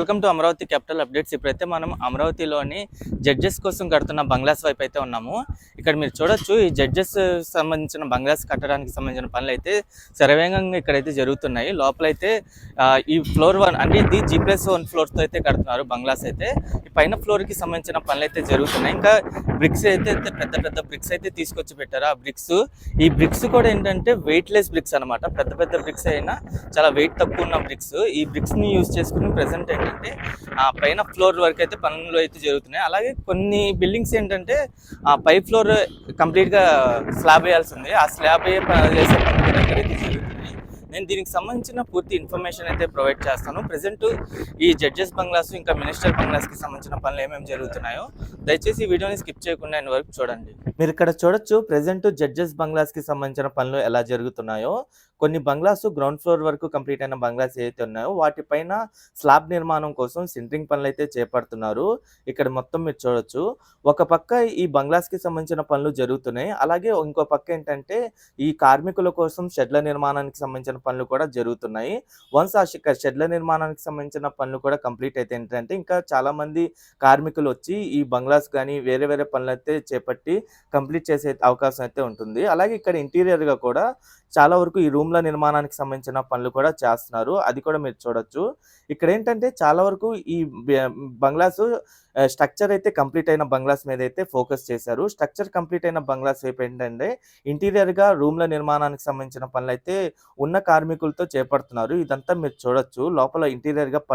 Welcome to Amaravati capital updates ఇప్పుడైతే మనం అమరావతిలోని జడ్జెస్ కోసం కడుతున్న బంగ్లాస్ వైపు అయితే ఉన్నాము. ఇక్కడ మీరు చూడొచ్చు ఈ జడ్జెస్ సంబంధించిన బంగ్లాస్ కట్టడానికి సంబంధించిన పనులు అయితే శరవేగంగా ఇక్కడైతే జరుగుతున్నాయి. లోపలైతే ఈ ఫ్లోర్ వన్ అంటే ఇది జీ ప్లస్ వన్ ఫ్లోర్తో అయితే కడుతున్నారు బంగ్లాస్ అయితే. ఈ పైన ఫ్లోర్కి సంబంధించిన పనులు అయితే జరుగుతున్నాయి. ఇంకా బ్రిక్స్ అయితే పెద్ద పెద్ద బ్రిక్స్ అయితే తీసుకొచ్చి పెట్టారు. ఆ బ్రిక్స్ ఈ బ్రిక్స్ కూడా ఏంటంటే వెయిట్లెస్ బ్రిక్స్ అన్నమాట. పెద్ద పెద్ద బ్రిక్స్ అయినా చాలా వెయిట్ తక్కువ ఉన్న బ్రిక్స్ ఈ బ్రిక్స్ని యూజ్ చేసుకుని ప్రెసెంట్ ఏంటంటే ఆ పైన ఫ్లోర్ వరకు అయితే పనులు అయితే జరుగుతున్నాయి. అలాగే కొన్ని బిల్డింగ్స్ ఏంటంటే ఆ పై ఫ్లోర్ కంప్లీట్గా స్లాబ్ వేయాల్సి ఉంది. ఆ స్లాబ్ వేయ చేసే పనులు అయితే జరుగుతుంది జరుగుతున్నాయి. నేను దీనికి సంబంధించిన పూర్తి ఇన్ఫర్మేషన్ అయితే ప్రొవైడ్ చేస్తాను. ప్రజెంట్ ఈ జడ్జెస్ బంగ్లాస్ ఇంకా మినిస్టర్ బంగ్లాస్కి సంబంధించిన పనులు ఏమేమి జరుగుతున్నాయో దయచేసి వీడియోని స్కిప్ చేయకుండా నేను వరకు చూడండి. మీరు ఇక్కడ చూడొచ్చు ప్రెసెంట్ జడ్జెస్ బంగ్లాస్కి సంబంధించిన పనులు ఎలా జరుగుతున్నాయో. కొన్ని బంగ్లాస్ గ్రౌండ్ ఫ్లోర్ వరకు కంప్లీట్ అయిన బంగ్లాస్ ఏవైతే ఉన్నాయో వాటిపైన స్లాబ్ నిర్మాణం కోసం సింట్రింగ్ పనులు అయితే చేపడుతున్నారు. ఇక్కడ మొత్తం మీరు చూడొచ్చు. ఒక పక్క ఈ బంగ్లాస్కి సంబంధించిన పనులు జరుగుతున్నాయి. అలాగే ఇంకో పక్క ఏంటంటే ఈ కార్మికుల కోసం షెడ్ల నిర్మాణానికి సంబంధించిన పనులు కూడా జరుగుతున్నాయి. వన్స్ ఆ షెడ్ల నిర్మాణానికి సంబంధించిన పనులు కూడా కంప్లీట్ అయితే ఏంటంటే ఇంకా చాలా మంది కార్మికులు వచ్చి ఈ బంగ్లాస్ కానీ వేరే వేరే పనులు అయితే చేపట్టి కంప్లీట్ చేసే అవకాశం అయితే ఉంటుంది. అలాగే ఇక్కడ ఇంటీరియర్గా కూడా చాలా వరకు ఈ రూమ్ల నిర్మాణానికి సంబంధించిన పనులు కూడా చేస్తున్నారు. అది కూడా మీరు చూడొచ్చు. ఇక్కడ ఏంటంటే చాలా వరకు ఈ బంగ్లాస్ స్ట్రక్చర్ అయితే కంప్లీట్ అయిన బంగ్లాస్ మీద అయితే ఫోకస్ చేశారు. స్ట్రక్చర్ కంప్లీట్ అయిన బంగ్లాస్ వైపు ఏంటంటే ఇంటీరియర్గా రూమ్ల నిర్మాణానికి సంబంధించిన పనులు అయితే ఉన్న కార్మికులతో చేపడుతున్నారు. ఇదంతా మీరు చూడొచ్చు. లోపల ఇంటీరియర్గా ప-